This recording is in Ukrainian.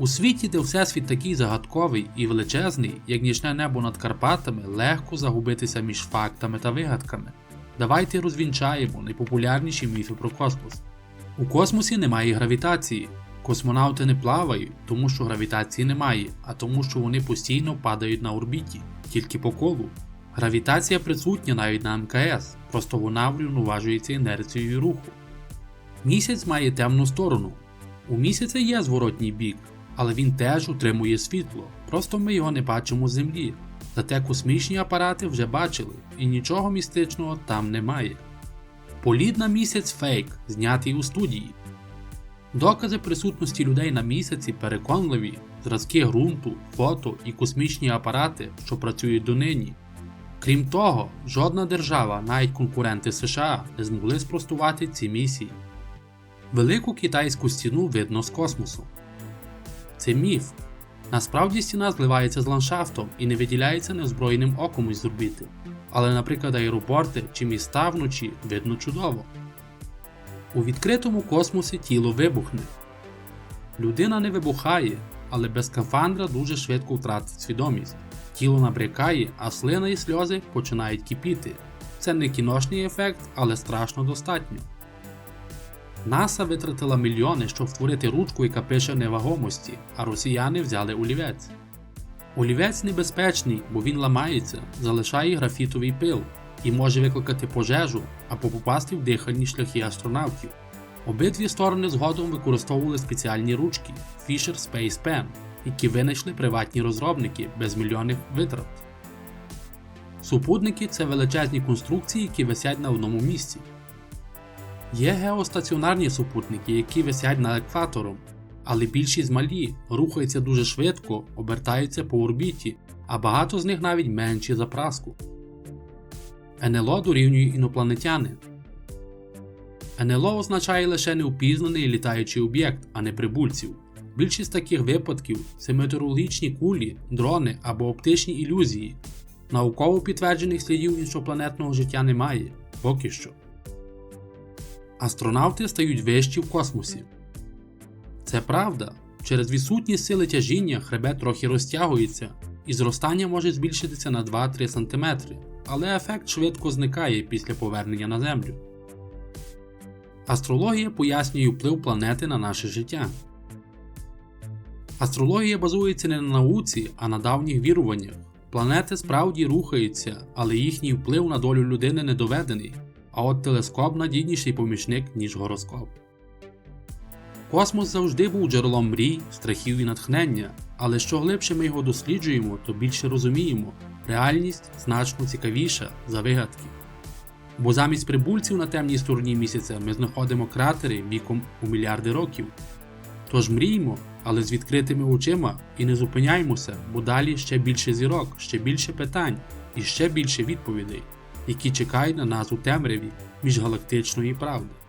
У світі, де всесвіт такий загадковий і величезний, як нічне небо над Карпатами, легко загубитися між фактами та вигадками. Давайте розвінчаємо найпопулярніші міфи про космос. У космосі немає гравітації. Космонавти не плавають, тому що гравітації немає, а тому, що вони постійно падають на орбіті, тільки по колу. Гравітація присутня навіть на МКС, просто вона врівноважується інерцією руху. Місяць має темну сторону. У місяця є зворотній бік, але він теж утримує світло, просто ми його не бачимо з землі. Зате космічні апарати вже бачили, і нічого містичного там немає. Політ на місяць фейк, знятий у студії. Докази присутності людей на місяці переконливі, зразки ґрунту, фото і космічні апарати, що працюють донині. Крім того, жодна держава, навіть конкуренти США, не змогли спростувати ці місії. Велику китайську стіну видно з космосу. Це міф. Насправді стіна зливається з ландшафтом і не виділяється неозброєним оком із орбіти. Але, наприклад, аеропорти чи міста вночі видно чудово. У відкритому космосі тіло вибухне. Людина не вибухає, але без скафандра дуже швидко втратить свідомість. Тіло набрякає, а слина і сльози починають кипіти. Це не кіношний ефект, але страшно достатньо. НАСА витратила мільйони, щоб створити ручку, яка пише невагомості, а росіяни взяли олівець. Олівець небезпечний, бо він ламається, залишає графітовий пил і може викликати пожежу або попасти в дихальні шляхи астронавтів. Обидві сторони згодом використовували спеціальні ручки Fisher Space Pen, які винайшли приватні розробники без мільйонних витрат. Супутники це величезні конструкції, які висять на одному місці. Є геостаціонарні супутники, які висять над екватором, але більшість малі, рухаються дуже швидко, обертаються по орбіті, а багато з них навіть менші за праску. НЛО дорівнює інопланетяни. НЛО означає лише неупізнаний літаючий об'єкт, а не прибульців. Більшість таких випадків це метеорологічні кулі, дрони або оптичні ілюзії. Науково підтверджених слідів іншопланетного життя немає поки що. Астронавти стають вищі в космосі. Це правда. Через відсутність сили тяжіння хребет трохи розтягується, і зростання може збільшитися на 2-3 см, але ефект швидко зникає після повернення на Землю. Астрологія пояснює вплив планети на наше життя. Астрологія базується не на науці, а на давніх віруваннях. Планети справді рухаються, але їхній вплив на долю людини не доведений, а от телескоп надійніший помічник, ніж гороскоп. Космос завжди був джерелом мрій, страхів і натхнення, але що глибше ми його досліджуємо, то більше розуміємо, реальність значно цікавіша за вигадки. Бо замість прибульців на темній стороні місяця ми знаходимо кратери віком у мільярди років. Тож мріймо, але з відкритими очима і не зупиняймося, бо далі ще більше зірок, ще більше питань і ще більше відповідей, які чекають на нас у темряві міжгалактичної правди.